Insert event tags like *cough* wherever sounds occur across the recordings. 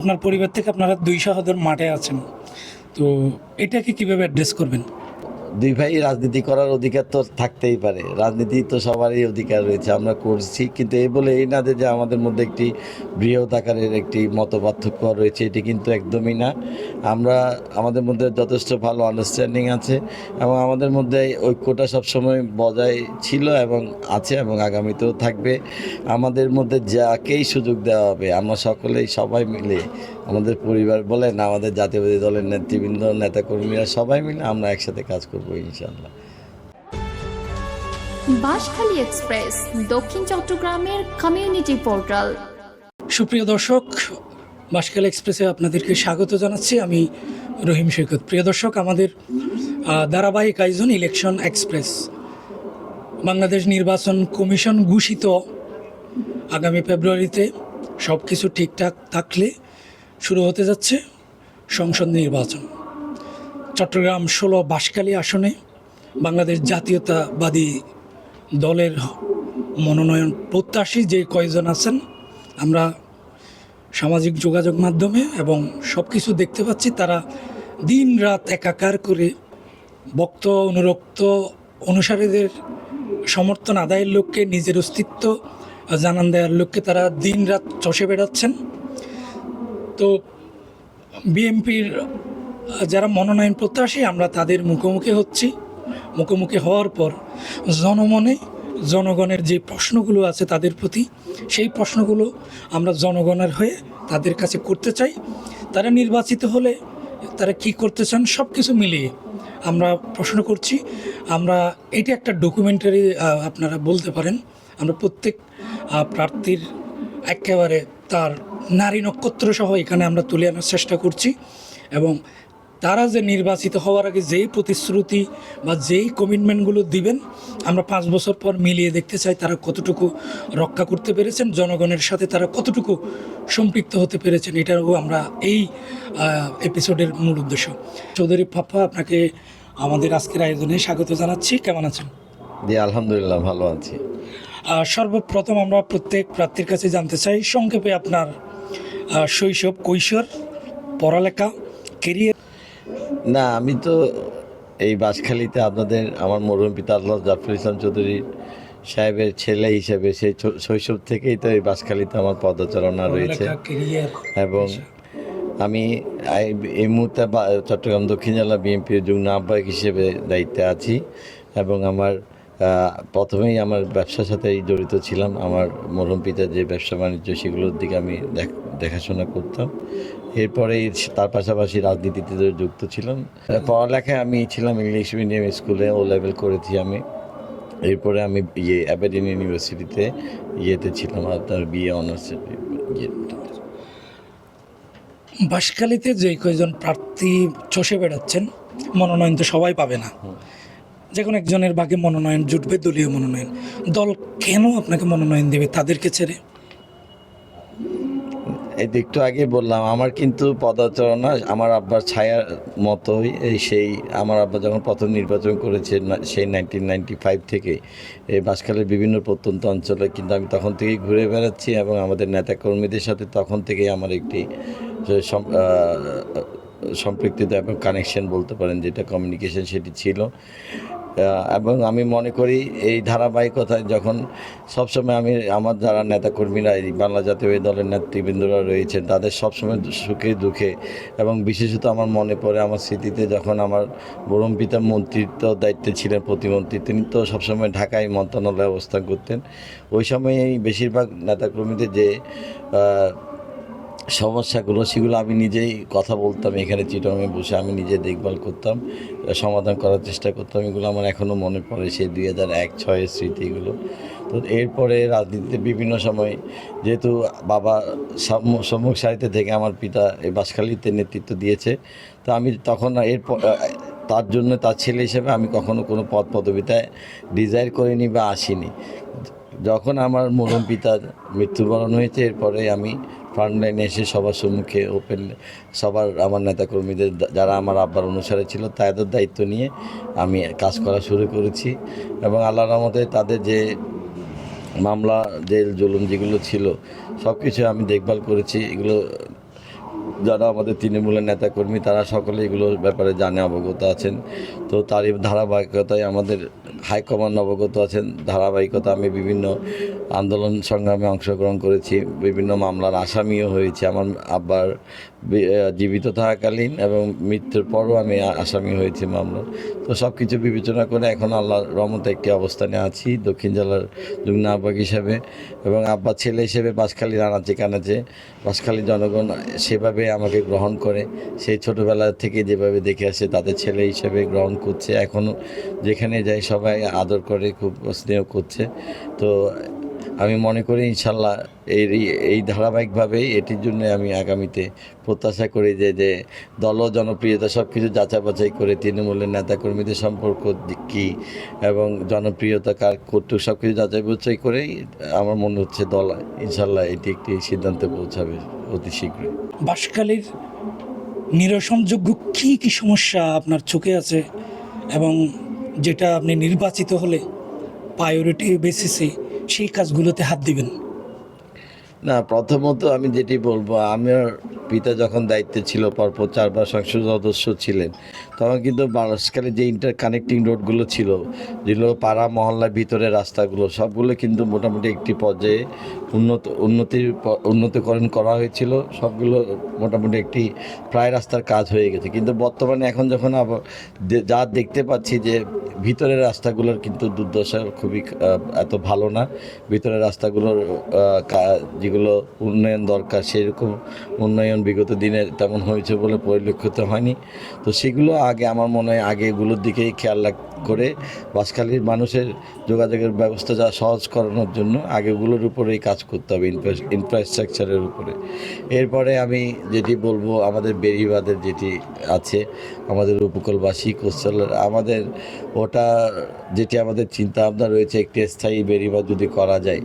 আপনার পরিবার থেকে আপনারা দুই সহদর মাঠে আছেন। তো এটাকে কীভাবে অ্যাড্রেস করবেন? দুই ভাই রাজনীতি করার অধিকার তো থাকতেই পারে। রাজনীতি তো সবারই অধিকার রয়েছে, আমরা করছি। কিন্তু এই বলে এই না যে আমাদের মধ্যে একটি বৃহৎ আকারের একটি মত পার্থক্য রয়েছে, এটি কিন্তু একদমই না। আমরা, আমাদের মধ্যে যথেষ্ট ভালো আন্ডারস্ট্যান্ডিং আছে এবং আমাদের মধ্যে ঐক্যটা সবসময় বজায় ছিল এবং আছে এবং আগামীতেও থাকবে। আমাদের মধ্যে যাকেই সুযোগ দেওয়া হবে, আমরা সকলেই সবাই মিলে আমাদের পরিবার বলেন আমাদের জাতীয়বাদী দলের নেতৃবৃন্দ নেতাকর্মীরা সবাই মিলে আমরা একসাথে কাজ করব ইনশাল্লাহ বাঁশখালী এক্সপ্রেস দক্ষিণ চট্টগ্রামের কমিউনিটি পোর্টাল সুপ্রিয় দর্শক বাসকাল এক্সপ্রেসে আপনাদেরকে স্বাগত জানাচ্ছি। আমি রহিম সৈকত। প্রিয় দর্শক আমাদের ধারাবাহিক আয়োজন ইলেকশন এক্সপ্রেস। বাংলাদেশ নির্বাচন কমিশন ঘোষিত। আগামী ফেব্রুয়ারিতে সব কিছু ঠিকঠাক থাকলে শুরু হতে যাচ্ছে সংসদ নির্বাচন। চট্টগ্রাম ষোলো বাঁশখালী আসনে বাংলাদেশ জাতীয়তাবাদী দলের মনোনয়ন প্রত্যাশী যে কয়জন আছেন, আমরা সামাজিক যোগাযোগ মাধ্যমে এবং সব কিছু দেখতে পাচ্ছি, তারা দিন রাত একাকার করে ভক্ত অনুরক্ত অনুসারীদের সমর্থন আদায়ের লক্ষ্যে নিজের অস্তিত্ব জানান দেওয়ার লক্ষ্যে তারা দিন রাত চষে বেড়াচ্ছেন। তো বিএনপির যারা মনোনয়ন প্রত্যাশী, আমরা তাদের মুখোমুখি হচ্ছি। মুখোমুখি হওয়ার পর জনমনে জনগণের যে প্রশ্নগুলো আছে তাদের প্রতি, সেই প্রশ্নগুলো আমরা জনগণের হয়ে তাদের কাছে করতে চাই। তারা নির্বাচিত হলে তারা কি করতে চান সব কিছু মিলিয়ে আমরা প্রশ্ন করছি। আমরা এটা একটা ডকুমেন্টারি আপনারা বলতে পারেন। আমরা প্রত্যেক প্রার্থীর একেবারে তার নারী নক্ষত্র সহ এখানে আমরা তুলে আনার চেষ্টা করছি। এবং তারা যে নির্বাচিত হওয়ার আগে যেই প্রতিশ্রুতি বা যেই কমিটমেন্টগুলো দিবেন, আমরা পাঁচ বছর পর মিলিয়ে দেখতে চাই তারা কতটুকু রক্ষা করতে পেরেছেন, জনগণের সাথে তারা কতটুকু সম্পৃক্ত হতে পেরেছেন এটাও আমরা এই এপিসোডের মূল উদ্দেশ্য। চৌধুরী পাপ্পা আপনাকে আমাদের আজকের আয়োজনে স্বাগত জানাচ্ছি। কেমন আছেন? জি, আলহামদুলিল্লাহ, ভালো আছি। সর্বপ্রথম আমরা প্রত্যেক প্রার্থীর কাছে জানতে চাই সংক্ষেপে আপনার শৈশব কৈশোর পড়ালেখা কেরিয়ার না আমি তো এই বাসখালীতে আপনাদের আমার মরহুম পিতা আল্লাহ জাফর ইসলাম চৌধুরী সাহেবের ছেলে হিসেবে সেই শৈশব থেকেই তো এই বাসখালীতে আমার পদচারণা রয়েছে। এবং আমি এই মুহূর্তে চট্টগ্রাম দক্ষিণ জেলা বিএনপির যুগ্ম আহ্বায়ক হিসেবে দায়িত্বে আছি এবং আমার প্রথমেই আমার ব্যবসার সাথে জড়িত ছিলাম। আমার মরহুম পিতার যে ব্যবসা বাণিজ্য সেগুলোর দিকে আমি দেখ- দেখাশোনা করতাম। এরপরে তার পাশাপাশি রাজনীতিতে যুক্ত ছিলাম। পড়ালেখায় আমি ছিলাম ইংলিশ মিডিয়াম স্কুলে ও লেভেল করেছি আমি। এরপরে আমি ইয়ে অ্যাবেডিন ইউনিভার্সিটিতে ইয়েতে ছিলাম আপনার বিএ অনার্সের ইয়ে। বাঁশখালীতে যে কয়জন প্রার্থী চষে বেড়াচ্ছেন মনোনয়ন তো সবাই পাবে না। যে কোনো একজনের ভাগে মনোনয়ন, জুটবে দলীয় মনোনয়ন। দল কেন আপনাকে মনোনয়ন দেবে, তাদেরকে ছেড়ে? এই তো একটু আগে বললাম, আমার কিন্তু পদাচারণা, আমার আব্বার ছায়ার মতোই, এই সেই আমার আব্বা যখন প্রথম নির্বাচন করেছে সেই নাইনটিন নাইনটি ফাইভ থেকে, এই বাসখালের বিভিন্ন প্রত্যন্ত অঞ্চলে কিন্তু আমি তখন থেকেই ঘুরে বেড়াচ্ছি এবং আমাদের নেতাকর্মীদের সাথে তখন থেকেই আমার একটি সম্পৃক্ততা এবং কানেকশন বলতে পারেন, যেটা কমিউনিকেশন সেটি ছিল। এবং আমি মনে করি এই ধারাবাহিকতায় যখন সবসময় আমি, আমার যারা নেতাকর্মীরা এই বাংলা জাতীয় দলের নেতৃবৃন্দরা রয়েছেন, তাদের সবসময় সুখে দুঃখে এবং বিশেষত আমার মনে পড়ে আমার স্মৃতিতে যখন আমার বরম পিতা মন্ত্রিত্ব দায়িত্বে ছিলেন প্রতিমন্ত্রী, তিনি তো সবসময় ঢাকায় মন্ত্রণালয়ে অবস্থান করতেন। ওই সময় বেশিরভাগ নেতাকর্মীদের যে সমস্যাগুলো, সেগুলো আমি নিজেই কথা বলতাম এখানে চিটংয়ে বসে, আমি নিজে দেখভাল করতাম সমাধান করার চেষ্টা করতাম, এগুলো আমার এখনও মনে পড়ে সেই দুই হাজার এক, ছয়ের স্মৃতিগুলো তো এরপরে রাজনীতিতে বিভিন্ন সময় যেহেতু বাবা সম্মু- সম্মুখ সারিতে থেকে আমার পিতা এই বাসখালীতে নেতৃত্ব দিয়েছে, তো আমি তখন এর তার জন্য তার ছেলে হিসেবে আমি কখনো কোনো পদ পদবিতায় ডিজায়ার করিনি বা আসিনি। যখন আমার মরম পিতার মৃত্যুবরণ হয়েছে, এরপরে আমি ফ্রন্ট লাইনে এসে সবার সম্মুখে ওপেন সবার আমার নেতাকর্মীদের যারা আমার আব্বার অনুসারে ছিল তাদের দায়িত্ব নিয়ে আমি কাজ করা শুরু করেছি। এবং আল্লাহ রহমতে তাদের যে মামলা, জেল, জুলুম যেগুলো ছিল সব কিছু আমি দেখভাল করেছি। এগুলো যারা আমাদের তৃণমূলের নেতাকর্মী, তারা সকলে এগুলোর ব্যাপারে জানে, অবগত আছেন। তো তারই ধারাবাহিকতায় আমাদের হাইকমান্ড অবগত আছেন, ধারাবাহিকতা আমি বিভিন্ন আন্দোলন সংগ্রামে অংশগ্রহণ করেছি, বিভিন্ন মামলার আসামিও হয়েছি, আমার আব্বার জীবিত থাকাকালীন এবং মৃত্যুর পরও আমি আসামি হয়েছি মামলার। তো সব কিছু বিবেচনা করে এখন আল্লাহ রহমতে একটি অবস্থানে আছি, দক্ষিণ জেলার যুগ্ন আহ্বায়ক হিসেবে এবং আব্বার ছেলে হিসেবে বাঁশখালীর আনাচে কানাচে। বাঁশখালী জনগণ সেভাবে আমাকে গ্রহণ করে, সেই ছোটোবেলা থেকে যেভাবে দেখে আসে, তাদের ছেলে হিসেবে গ্রহণ করছে। এখনও যেখানে যাই সবাই আদর করে, খুব স্নেহ করছে। তো আমি মনে করি ইনশাল্লাহ এই এই ধারাবাহিকভাবেই এটির জন্য আমি আগামীতে প্রত্যাশা করি যে যে দল জনপ্রিয়তা সব কিছু যাচাই বাছাই করে তৃণমূলের নেতাকর্মীদের সম্পর্ক কী এবং জনপ্রিয়তা কার কর্তৃক সব কিছু যাচাই বাছাই করেই আমার মনে হচ্ছে দল ইনশাল্লাহ এটি একটি সিদ্ধান্তে পৌঁছাবে অতি শীঘ্রই। বাঁশখালীর নিরসনযোগ্য কী কী সমস্যা আপনার চোখে আছে? এবং যেটা আপনি নির্বাচিত হলে প্রায়োরিটি বেসিসে সেই কাজগুলোতে হাত দিবেন। না, প্রথমত আমি যেটি বলব, আমার পিতা যখন দায়িত্বে ছিল, পরপর চারবার সংসদ সদস্য ছিলেন, তখন কিন্তু বাংলাদেশকালে যে ইন্টার কানেক্টিং রোডগুলো ছিল, যেগুলো পাড়া, মহল্লার ভিতরে রাস্তাগুলো, সবগুলো কিন্তু মোটামুটি একটি পর্যায়ে উন্নত উন্নতির উন্নতিকরণ করা হয়েছিল। সবগুলো মোটামুটি একটি প্রায় রাস্তার কাজ হয়ে গেছে। কিন্তু বর্তমানে এখন যখন আবার যা দেখতে পাচ্ছি যে ভিতরের রাস্তাগুলোর কিন্তু দুর্দশা খুবই এত ভালো না। ভিতরের রাস্তাগুলোর যেগুলো উন্নয়ন দরকার, সেরকম উন্নয়ন বিগত দিনে তেমন হয়েছে বলে পরিলক্ষিত হয়নি। তো সেগুলো আগে, আমার মনে হয় আগে এগুলোর দিকেই খেয়াল রাখ করে বাসখালীর মানুষের যোগাযোগের ব্যবস্থা যা সহজ করানোর জন্য আগেগুলোর উপরেই কাজ করতে হবে ইনফ্রাস্ট্রাকচারের উপরে। এরপরে আমি যেটি বলব, আমাদের বেরিবাদের যেটি আছে, আমাদের উপকূলবাসী কোস্টালের আমাদের ওটা যেটি আমাদের চিন্তা ভাবনা রয়েছে, একটি স্থায়ী বেরিবাদ যদি করা যায়।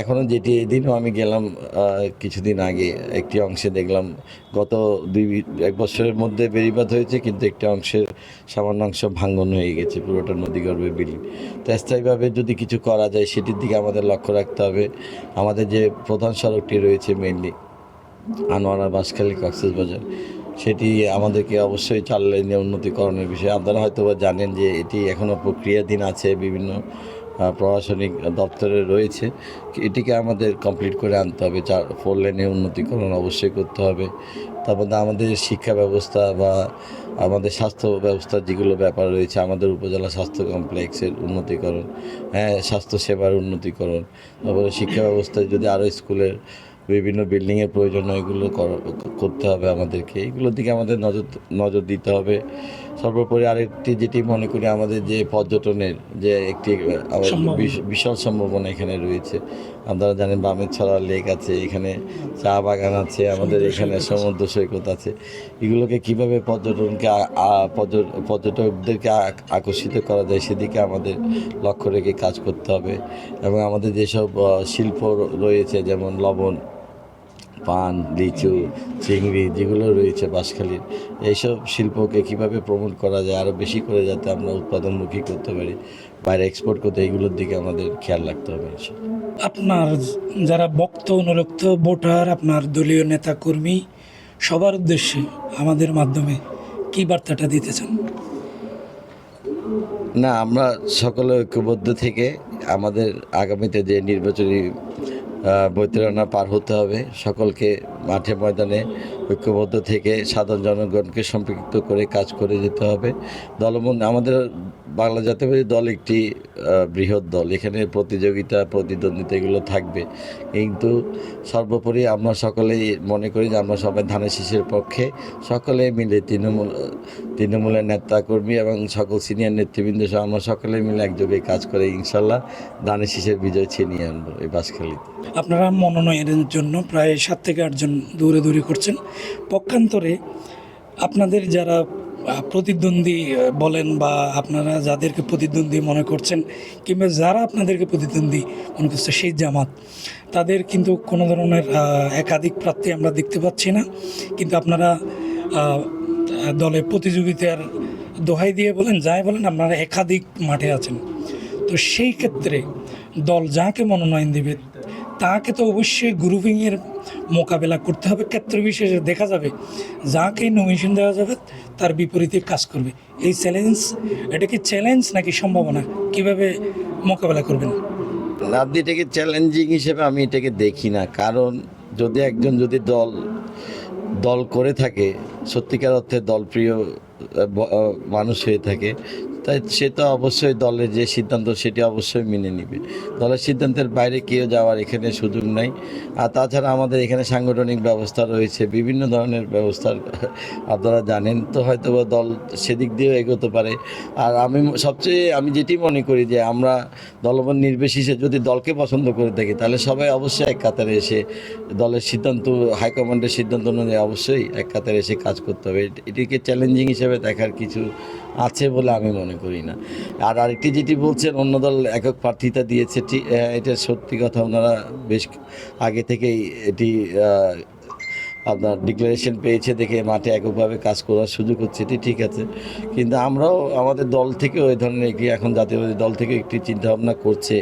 এখনও যেটি এদিনও আমি গেলাম কিছুদিন আগে একটি অংশে দেখলাম গত দুই এক বছরের মধ্যে বেরিবাদ হয়েছে, কিন্তু একটি অংশের সামান্য অংশ ভাঙ্গন হয়ে গেছে পুরোটা নদীগর্ভে বিলীন। তো স্থায়ীভাবে যদি কিছু করা যায়, সেটির দিকে আমাদের লক্ষ্য রাখতে হবে। আমাদের যে প্রধান সড়কটি রয়েছে মেনলি আনোয়ারা বাঁশখালী কক্সবাজার সেটি আমাদেরকে অবশ্যই চার লাইনে উন্নতিকরণের বিষয়ে। আপনারা হয়তো বা জানেন যে এটি এখনও প্রক্রিয়াধীন আছে বিভিন্ন প্রশাসনিক দপ্তরে রয়েছে। এটিকে আমাদের কমপ্লিট করে আনতে হবে। চার ফোর লাইনে উন্নতিকরণ অবশ্যই করতে হবে। তারপর আমাদের শিক্ষা ব্যবস্থা বা আমাদের স্বাস্থ্য ব্যবস্থার যেগুলো ব্যাপার রয়েছে, আমাদের উপজেলা স্বাস্থ্য কমপ্লেক্সের উন্নতিকরণ হ্যাঁ স্বাস্থ্য সেবার উন্নতিকরণ, তারপরে শিক্ষা ব্যবস্থায় যদি আরও স্কুলের বিভিন্ন বিল্ডিংয়ের প্রয়োজন এগুলো করা- করতে হবে আমাদেরকে। এগুলোর দিকে আমাদের নজর নজর দিতে হবে। সর্বোপরি আরেকটি যেটি মনে করি আমাদের যে পর্যটনের যে একটি বিশাল সম্ভাবনা এখানে রয়েছে। আপনারা জানেন বামেরছড়া লেক আছে এখানে চা বাগান আছে আমাদের এখানে সমুদ্র সৈকত আছে। এগুলোকে কীভাবে পর্যটনকে পর্যটকদেরকে আকর্ষিত করা যায় সেদিকে আমাদের লক্ষ্য রেখে কাজ করতে হবে। এবং আমাদের যেসব শিল্প রয়েছে যেমন লবণ পান লিচু চিংড়ি যেগুলো রয়েছে বাঁশখালীর এইসব শিল্পকে কীভাবে প্রমোট করা যায় আরও বেশি করে যাতে আমরা উৎপাদনমুখী করতে পারি বাইরে এক্সপোর্ট করতে এইগুলোর দিকে আমাদের খেয়াল রাখতে হবে আপনার যারা বক্ত অনুরক্ত ভোটার আপনার দলীয় নেতা কর্মী সবার উদ্দেশ্যে আমাদের মাধ্যমে কি বার্তাটা দিতে চান? না আমরা সকলে ঐক্যবদ্ধ থেকে আমাদের আগামীতে যে নির্বাচনী বৈতরণা পার হতে হবে। সকলকে মাঠে ময়দানে ঐক্যবদ্ধ থেকে সাধারণ জনগণকে সম্পৃক্ত করে কাজ করে যেতে হবে। দলবন্ধ আমাদের বাংলা জাতীয়বাদী দল একটি বৃহৎ দল। এখানে প্রতিযোগিতা, প্রতিদ্বন্দ্বিতা এগুলো থাকবে। কিন্তু সর্বোপরি আমরা সকলেই মনে করি যে আমরা সবাই ধানের শীষের পক্ষে। সকলে মিলে তৃণমূল, তৃণমূলের নেতাকর্মী এবং সকল সিনিয়র নেতৃবৃন্দ সহ আমরা সকলে মিলে একযোগে কাজ করে ইনশাল্লাহ ধানের শীষের বিজয় ছিনিয়ে আনব এই বাসখালীতে আপনারা মনোনয়নের জন্য প্রায় সাত থেকে আটজন দৌড়ে দৌড়ি করছেন। পক্ষান্তরে আপনাদের যারা প্রতিদ্বন্দ্বী বলেন বা আপনারা যাদেরকে প্রতিদ্বন্দ্বী মনে করছেন কিংবা যারা আপনাদেরকে প্রতিদ্বন্দ্বী মনে করছে, সেই জামাত, তাদের কিন্তু কোনো ধরনের একাধিক প্রার্থী আমরা দেখতে পাচ্ছি না। কিন্তু আপনারা দলে প্রতিযোগিতার দোহাই দিয়ে বলেন, যাই বলেন, আপনারা একাধিক মাঠে আছেন। তো সেই ক্ষেত্রে দল যাকে মনোনয়ন দেবে তাকে তো অবশ্যই গ্রুপিংয়ের মোকাবেলা করতে হবে। ক্ষেত্র বিশেষে দেখা যাবে যাকে নমিনেশন দেওয়া যাবে, তার বিপরীতে কাজ করবে। এই চ্যালেঞ্জ এটা কি চ্যালেঞ্জ নাকি সম্ভাবনা? কীভাবে মোকাবেলা করবেন? আপনি এটাকে চ্যালেঞ্জিং হিসেবে আমি এটাকে দেখি না। কারণ যদি একজন যদি দল দল করে থাকে, সত্যিকার অর্থে দলপ্রিয় মানুষ হয়ে থাকে তাই সে তো অবশ্যই দলের যে সিদ্ধান্ত সেটি অবশ্যই মেনে নিবে। দলের সিদ্ধান্তের বাইরে কেউ যাওয়ার এখানে সুযোগ নাই। আর তাছাড়া আমাদের এখানে সাংগঠনিক ব্যবস্থা রয়েছে, বিভিন্ন ধরনের ব্যবস্থা *laughs* আপনারা জানেন। তো হয়তো দল সেদিক দিয়েও এগোতে পারে। আর আমি সবচেয়ে আমি যেটি মনে করি যে আমরা দলবল নির্বিশেষে যদি দলকে পছন্দ করে থাকি, তাহলে সবাই অবশ্যই এক কাতারে এসে দলের সিদ্ধান্ত হাইকমান্ডের সিদ্ধান্ত অনুযায়ী অবশ্যই এক কাতারে এসে কাজ করতে হবে। এটিকে চ্যালেঞ্জিং হিসেবে দেখার কিছু আছে বলে আমি মনে করি না। আর আরেকটি যেটি বলছেন, অন্য দল একক প্রার্থিতা দিয়েছে এটা সত্যি কথা, ওনারা বেশ আগে থেকেই এটি আপনার ডিক্লারেশন পেয়েছে, দেখে মাঠে এককভাবে কাজ করার সুযোগ হচ্ছে, এটি ঠিক আছে। কিন্তু আমরাও আমাদের দল থেকে ওই ধরনের একটি, এখন জাতীয়বাদী দল থেকে একটি চিন্তাভাবনা করছে।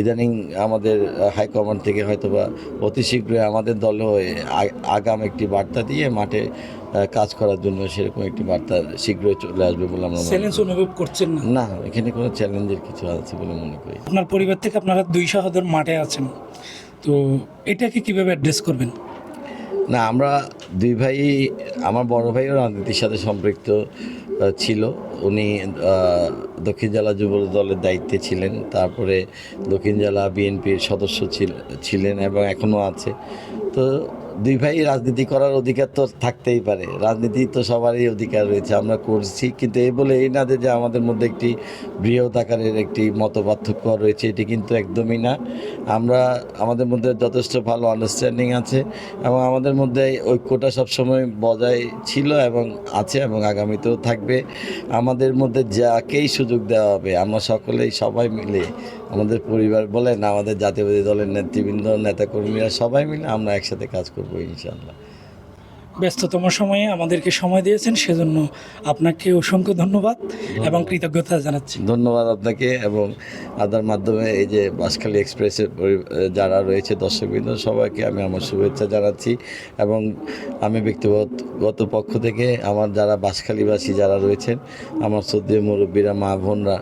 ইদানিং আমাদের হাইকমান্ড থেকে হয়তোবা অতি শীঘ্রই আমাদের দলেও আগাম একটি বার্তা দিয়ে মাঠে কাজ করার জন্য সেরকম একটি বার্তা শীঘ্রই চলে আসবে বলে আমরা চ্যালেঞ্জ অনুভব করছেন না? না এখানে কোনো চ্যালেঞ্জের কিছু আছে বলে মনে করি। আপনার পরিবার থেকে আপনারা দুই সহোদর মাঠে আছেন। তো এটাকে কীভাবে অ্যাড্রেস করবেন? না আমরা দুই ভাই আমার বড় ভাইও রাজনীতির সাথে সম্পৃক্ত ছিল। উনি দক্ষিণ জেলা যুব দলের দায়িত্বে ছিলেন। তারপরে দক্ষিণ জেলা বিএনপির সদস্য ছিল- ছিলেন এবং এখনও আছে। তো দুই ভাই রাজনীতি করার অধিকার তো থাকতেই পারে। রাজনীতি তো সবারই অধিকার রয়েছে, আমরা করছি। কিন্তু এই বলে এই না যে আমাদের মধ্যে একটি বৃহৎ আকারের একটি মত পার্থক্য রয়েছে, এটি কিন্তু একদমই না। আমরা, আমাদের মধ্যে যথেষ্ট ভালো আন্ডারস্ট্যান্ডিং আছে এবং আমাদের মধ্যে ঐক্যটা সবসময় বজায় ছিল এবং আছে এবং আগামীতেও থাকবে। আমাদের মধ্যে যাকেই সুযোগ দেওয়া হবে, আমরা সকলেই সবাই মিলে আমাদের পরিবার বলেন আমাদের জাতীয়বাদী দলের নেতৃবৃন্দ নেতাকর্মীরা সবাই মিলে আমরা একসাথে কাজ করব ইনশাল্লাহ ব্যস্ততম সময়ে আমাদেরকে সময় দিয়েছেন সেজন্য আপনাকে অসংখ্য ধন্যবাদ এবং কৃতজ্ঞতা জানাচ্ছি। ধন্যবাদ আপনাকে এবং আদার মাধ্যমে এই যে বাঁশখালী এক্সপ্রেসের যারা রয়েছে দর্শকবৃন্দ সবাইকে আমি আমার শুভেচ্ছা জানাচ্ছি এবং আমি ব্যক্তিগত পক্ষ থেকে আমার যারা বাঁশখালীবাসী যারা রয়েছেন আমার শ্রদ্ধেয় মুরব্বীরা মা বোনরা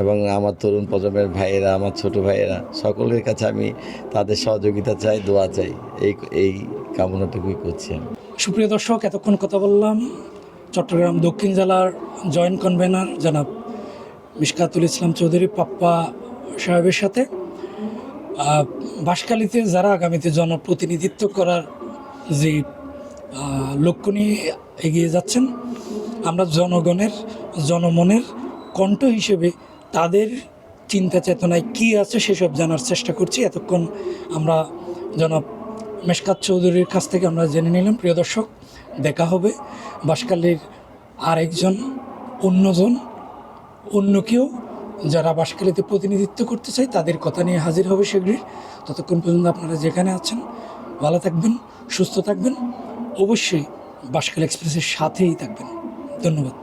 এবং আমার তরুণ প্রজন্মের ভাইয়েরা, আমার ছোট ভাইয়েরা, সকলের কাছে আমি তাদের সহযোগিতা চাই, দোয়া চাই। এই এই কামনাটুকুই করছি আমি। সুপ্রিয় দর্শক, এতক্ষণ কথা বললাম চট্টগ্রাম দক্ষিণ জেলার জয়েন্ট কনভেনার জনাব মিশকাতুল ইসলাম চৌধুরী পাপ্পা সাহেবের সাথে। বাঁশখালীতে যারা আগামীতে জনপ্রতিনিধিত্ব করার যে লক্ষ্য নিয়ে এগিয়ে যাচ্ছেন, আমরা জনগণের, জনমনের কণ্ঠ হিসেবে তাদের চিন্তা চেতনায় কী আছে সেসব জানার চেষ্টা করছি। এতক্ষণ আমরা জনাব মেশকাত চৌধুরীর কাছ থেকে আমরা জেনে নিলাম। প্রিয় দর্শক, দেখা হবে বাঁশখালীর আরেকজন, অন্যজন, অন্য কেউ যারা বাঁশখালীতে প্রতিনিধিত্ব করতে চায় তাদের কথা নিয়ে হাজির হবে শীঘ্রই। ততক্ষণ পর্যন্ত আপনারা যেখানে আছেন, ভালো থাকবেন, সুস্থ থাকবেন। অবশ্যই বাঁশখালী এক্সপ্রেসের সাথেই থাকবেন। ধন্যবাদ।